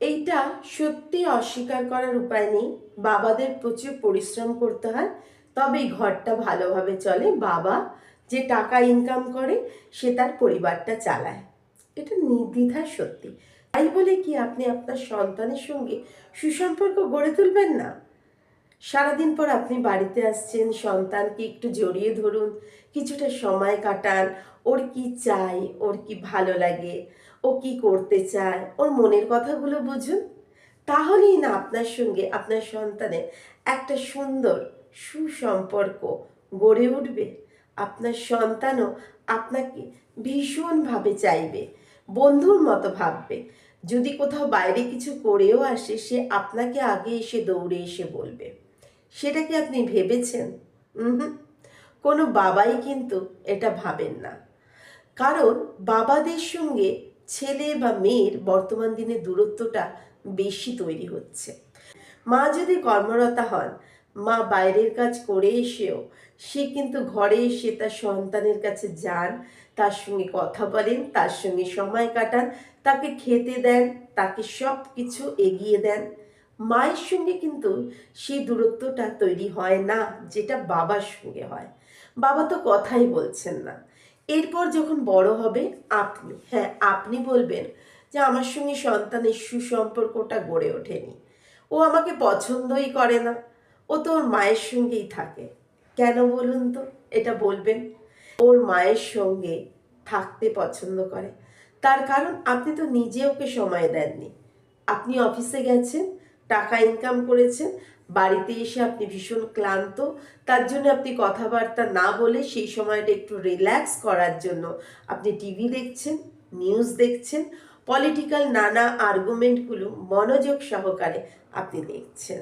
এইটা সত্যি অস্বীকার করার উপায় নেই। বাবাদের প্রচুর পরিশ্রম করতে হয়, তবেই ঘরটা ভালোভাবে চলে। বাবা যে টাকা ইনকাম করে, সে তার পরিবারটা চালায়। এটা নির্দ্বিধায় সত্যি। তাই বলে কি আপনি আপনার সন্তানের সঙ্গে সুসম্পর্ক গড়ে তুলবেন না? সারাদিন পর আপনি বাড়িতে আসছেন, সন্তানকে একটু জড়িয়ে ধরুন, কিছুটা সময় কাটান। ওর কি চাই, ওর কি ভালো লাগে ও কি করতে চায়? ওর মনের কথাগুলো বুঝুন। তাহলেই না আপনার সঙ্গে আপনার সন্তানের একটা সুন্দর সুসম্পর্ক গড়ে উঠবে। আপনার সন্তানও আপনাকে ভীষণভাবে চাইবে, বন্ধুর মতো ভাববে। যদি কোথাও বাইরে কিছু করেও আসে, সে আপনাকে আগে এসে দৌড়ে এসে বলবে। সেটা কি আপনি ভেবেছেন? কোনো বাবাই কিন্তু এটা ভাবেন না। কারণ বাবাদের সঙ্গে ছেলে বা মেয়ের বর্তমান দিনে দূরত্বটা বেশি তৈরি হচ্ছে। মা যদি কর্মরতা হন, মা বাইরের কাজ করে এসেও সে কিন্তু ঘরে এসে তার সন্তানের কাছে যান, তার সঙ্গে কথা বলেন, তার সঙ্গে সময় কাটান, তাকে খেতে দেন, তাকে সব কিছু এগিয়ে দেন। মায়ের সঙ্গে কিন্তু সেই দূরত্বটা তৈরি হয় না, যেটা বাবার সঙ্গে হয়। বাবা তো কথাই বলছেন না। এরপর যখন বড় হবে, আপনি হ্যাঁ আপনি বলবেন যে আমার সঙ্গে সন্তানের সুসম্পর্কটা গড়ে ওঠেনি। ও আমাকে পছন্দই করে না। ও তো ওর মায়ের সঙ্গেই থাকে। কেন বলুন তো? এটা বলবেন। ওর মায়ের সঙ্গে থাকতে পছন্দ করে। তার কারণ, আপনি তো নিজে ওকে সময় দেননি। আপনি অফিসে গেছেন, টাকা ইনকাম করেছেন বাড়িতে এসে আপনি ভীষণ ক্লান্ত, তার জন্য আপনি কথাবার্তা না বলে সেই সময়টা একটু রিল্যাক্স করার জন্য আপনি টিভি দেখছেন নিউজ দেখছেন পলিটিক্যাল নানা আর্গুমেন্টগুলো মনোযোগ সহকারে আপনি দেখছেন।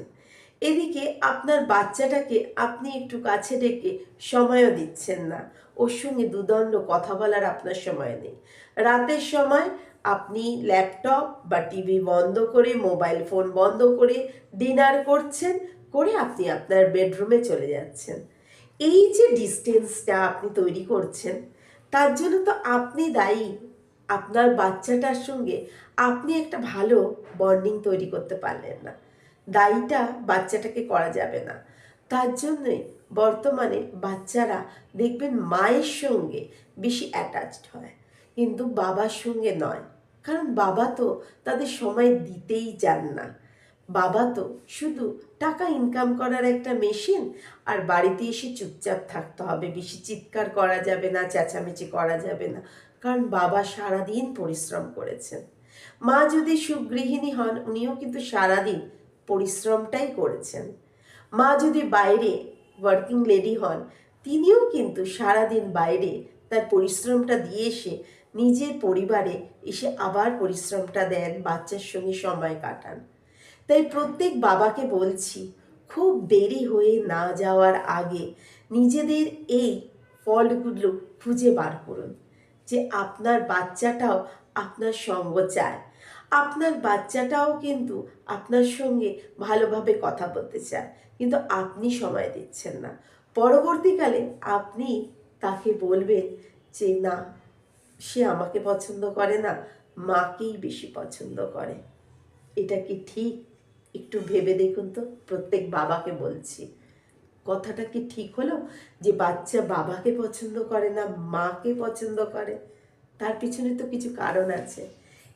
এদিকে আপনার বাচ্চাটাকে আপনি একটু কাছে ডেকে সময়ও দিচ্ছেন না। ওর সঙ্গে দুদণ্ড কথা বলার আপনার সময় নেই। রাতের সময় আপনি ল্যাপটপ বা টিভি বন্ধ করে মোবাইল ফোন বন্ধ করে ডিনার করছেন, করে আপনি আপনার বেডরুমে চলে যাচ্ছেন। এই যে ডিস্টেন্সটা আপনি তৈরি করছেন, তার জন্য তো আপনি দায়ী। আপনার বাচ্চাটার সঙ্গে আপনি একটা ভালো বন্ডিং তৈরি করতে পারলেন না। দায়ীটা বাচ্চাটাকে করা যাবে না। তার জন্যই বর্তমানে বাচ্চারা দেখবেন মায়ের সঙ্গে বেশি অ্যাটাচড হয়। কিন্তু বাবার সঙ্গে নয়। কারণ বাবা তো তাদের সময় দিতেই চান না। বাবা তো শুধু টাকা ইনকাম করার একটা মেশিন আর বাড়িতে এসে চুপচাপ থাকতে হবে। বেশি চিৎকার করা যাবে না, চেঁচামেচি করা যাবে না। কারণ বাবা সারাদিন পরিশ্রম করেছেন। মা যদি সুগৃহিণী হন, উনিও কিন্তু সারাদিন পরিশ্রমটাই করেছেন। মা যদি বাইরে ওয়ার্কিং লেডি হন, তিনিও কিন্তু সারাদিন বাইরে তার পরিশ্রমটা দিয়ে এসে নিজের পরিবারে এসে আবার পরিশ্রমটা দেন, বাচ্চার সঙ্গে সময় কাটান। তাই প্রত্যেক বাবাকে বলছি, খুব দেরি হয়ে না যাওয়ার আগে নিজেদের এই ফলগুলো খুঁজে বার করুন, যে আপনার বাচ্চাটাও আপনার সঙ্গ চায়। আপনার বাচ্চাটাও কিন্তু আপনার সঙ্গে ভালোভাবে কথা বলতে চায়, কিন্তু আপনি সময় দিচ্ছেন না। পরবর্তীকালে আপনি তাকে বলবেন যে, না সে আমাকে পছন্দ করে না, মাকেই বেশি পছন্দ করে। এটা কি ঠিক? একটু ভেবে দেখুন তো, প্রত্যেক বাবাকে বলছি। কথাটা কি ঠিক হলো? যে বাচ্চা বাবাকে পছন্দ করে না, মাকে পছন্দ করে? তার পিছনে তো কিছু কারণ আছে।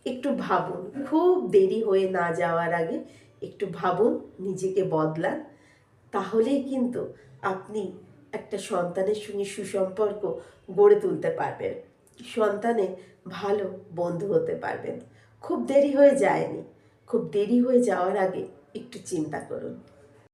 একটু ভাবুন, খুব দেরি হয়ে না যাওয়ার আগে একটু ভাবুন, নিজেকে বদলান। তাহলেই কিন্তু আপনি একটা সন্তানের সঙ্গে সুসম্পর্ক গড়ে তুলতে পারবেন। সন্তানের ভালো বন্ধু হতে পারবেন। খুব দেরি হয়ে যায়নি। খুব দেরি হয়ে যাওয়ার আগে একটু চিন্তা করুন।